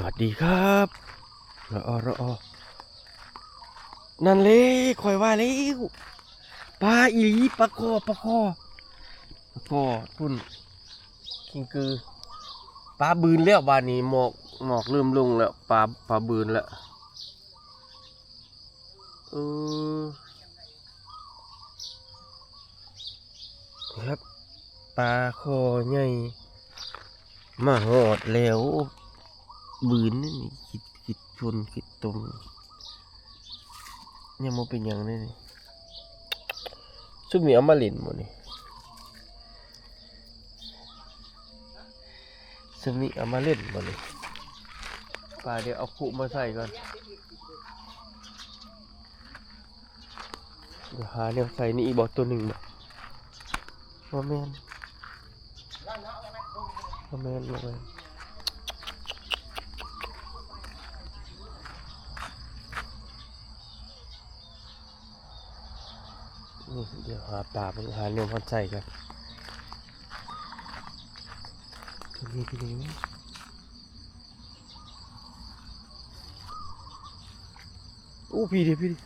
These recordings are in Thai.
สวัสดีครับรอรอนั่นเลยคอยว่าแล้วปลาอีหลีปลาคอปลาคอปลาคอพุ่นคิงกือปลาบืนแล้วบานนี้หมอกหมอกเริ่มลงแล้วปลาปลาบืนแล้วเออครับปลาคอใหญ่มาหอดแล้ว บืนนี่นี่คิดคิดชนคิดตรงยังโมเป็นยังเลยนี่ซุ่มนี่เอามาเล่นหมดนี่ซุ่มนี่เอามาเล่นหมดนี่ป่าเดี๋ยวเอาคุมาใส่ก่อนเดี๋ยวหาแนวใส่นี่อีกบอตัวหนึ่งบ่บ่แมนบ่แมนบ่แมน เดี๋ยวหาปลาหาเนื้อพันใส่กันตรงนี้ตรงนี้โอ้พี่ดิพี่ดิ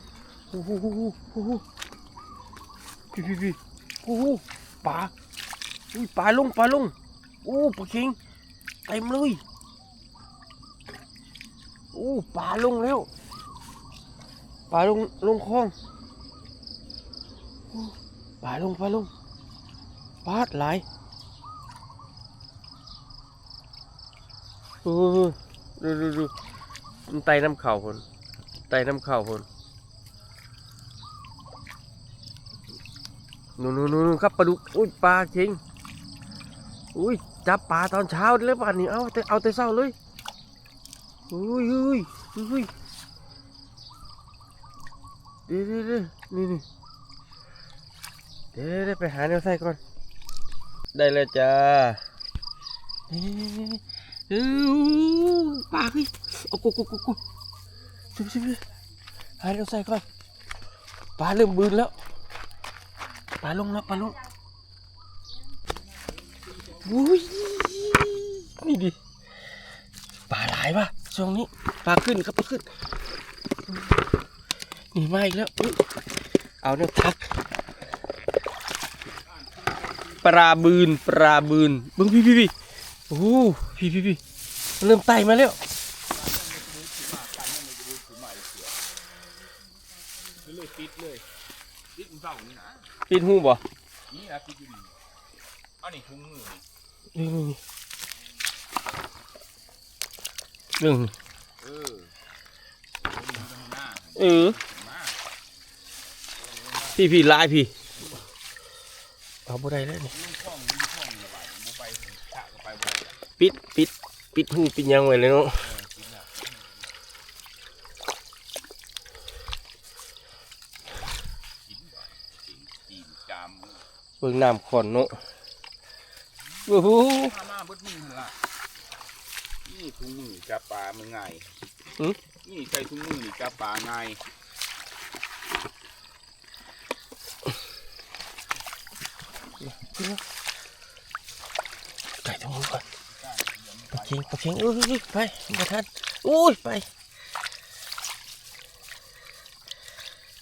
โอ้โหโอ้โหโอ้โหพี่พี่พี่โอ้โหปลาอุ้ยปลาลงปลาลงโอ้ปลาเค็งเต็มเลยโอ้ปลาลงแล้วปลาลงลงคลอง ปลาลงปลาลงปลาดหลายดูดูดูมันไตน้ำเข่าพนไตน้ำเข่าพนนู่นนู่นนู่นครับปลาดุกอุ้ยปลาเค็งอุ้ยจับปลาตอนเช้าเลยป่านนี้เอาแต่เอาแต่เช้าเลยอุ้ยอุ้ยอุ้ยเดี๋ยวเดี๋ยวเดี๋ยวนี่นี่ เดี๋ยวเดี๋ยวไปหาแนวใส่ก่อน ได้แล้วจ้านี่เออปลาเฮ้ยโอ้กูกูกูกูชิบชิบชิบหาแนวใส่ก่อนปลาเริ่มบืนแล้วปลาลงแล้วปลาลงอุ้ยนี่ดิปลาหลายว่ะช่วงนี้ปลาขึ้นครับปลาขึ้นนี่มาอีกแล้วอุ๊ยเอาเนี่ยทัก ปลาบืนปลาบืนเบิ้งพี่พี่พี่โอ้โหพี่พี่พี่มันเริ่มไต่มาแล้วเลยปิดเลยปิดมือเศร้านี่นะปิดหูบ่นี่นะปิดอยู่ดีอันนี้ทุ่งมือนี่นี่นี่นี่หนึ่งเออมันอยู่ตรงหน้าเออมาพี่พี่ลายพี่ เอาบ่ได้แล้วนี่ลุงคล้องลุงคล้องระบายบุไปถึงฉะก็ไปบ่ได้ปิดปิดปิดหูปิดหยังไว้เลยเนาะเออกินแล้วกินก่อนกินกินจามมือเบิ่งน้ำขอนเนาะโอ้โหพามาเบิดมือหั่นล่ะนี่ถุงมือจับปลามันง่ายนี่ใส่ถุงมือนี่จับปลาง่าย ไก่ทั้งหมดก่อนปลาเค็งปลาเค็งเอ้ยไปมาทันอุ้ยไป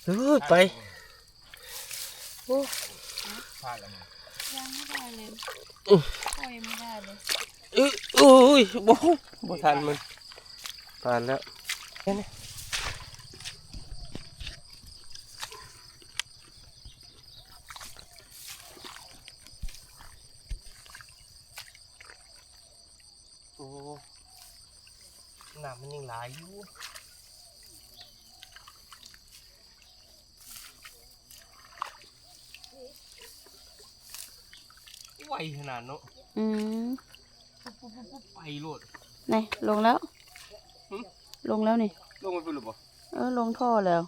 เออไปโอ้พลาดแล้วมึงยังไม่ได้เลยอื้อพ่อยังไม่ได้เลยเอ้ยโอ้ยบ่บ่ทันมันผ่านแล้วแค่นี้ น้ำมันยังหลายอยู่ไวขนาดเนาะอืมไปโลดไหนลงแล้วหึลงแล้วนี่ ลงไปเป็นหรือเปล่าเออ ลงท่อแล้ว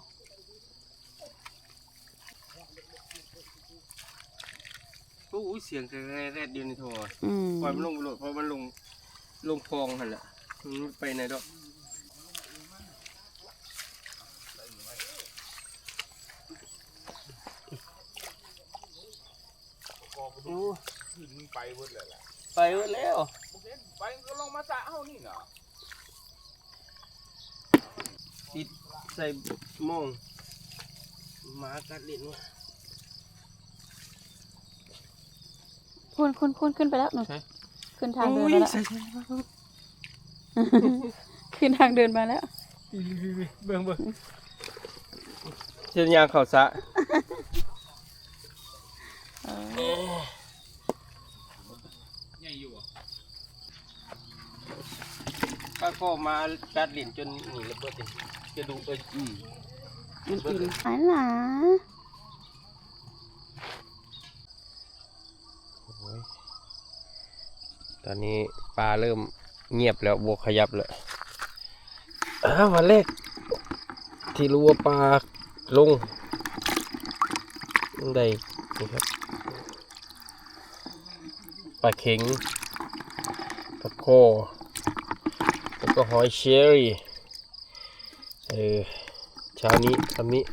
โอ้ยเสียงแต่แรดเดียวในโทรอืมปล่อยมันลงไปโหลดเพราะมันลงลงคลองหันแหละมัน ไม่ไปไหนดอกกอดูขึ้นมึงไปเบิดเลยล่ะไปหมดแล้วบ่เห็นไปก็ลงมาสะเฮานี่น่ะติดใส่หมองหมากัดลิ้นวะคุณคุณคุณขึ้นไปแล้วหนูใช่ขึ้นทางเดินมาแล้ว ใช่ใช่ขึ้นทางเดินมาแล้ว เบิ่งเบิ่งเช่นยางเข่าสะเออใหญ่อยู่อะป้าก็มากัดลิ้นจนหนีระเบิดเลยกระดูกเอ้ยอืมมันกินอันหลาโอ้ยตอนนี้ปลาเริ่ม เงียบแล้วบวกขยับเลยอ้ววันแรกที่รู้ว่าปลาลงได้นี่ครับปลาเข็งปลาโคแล้วก็หอยเชอรี่เออเช้านี้ทำนี้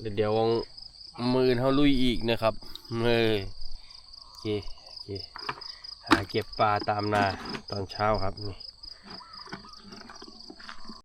เดี๋ยวเดี๋ยวมือเขาลุยอีกนะครับเออโอเคโอเค หาเก็บปลาตามนาตอนเช้าครับนี่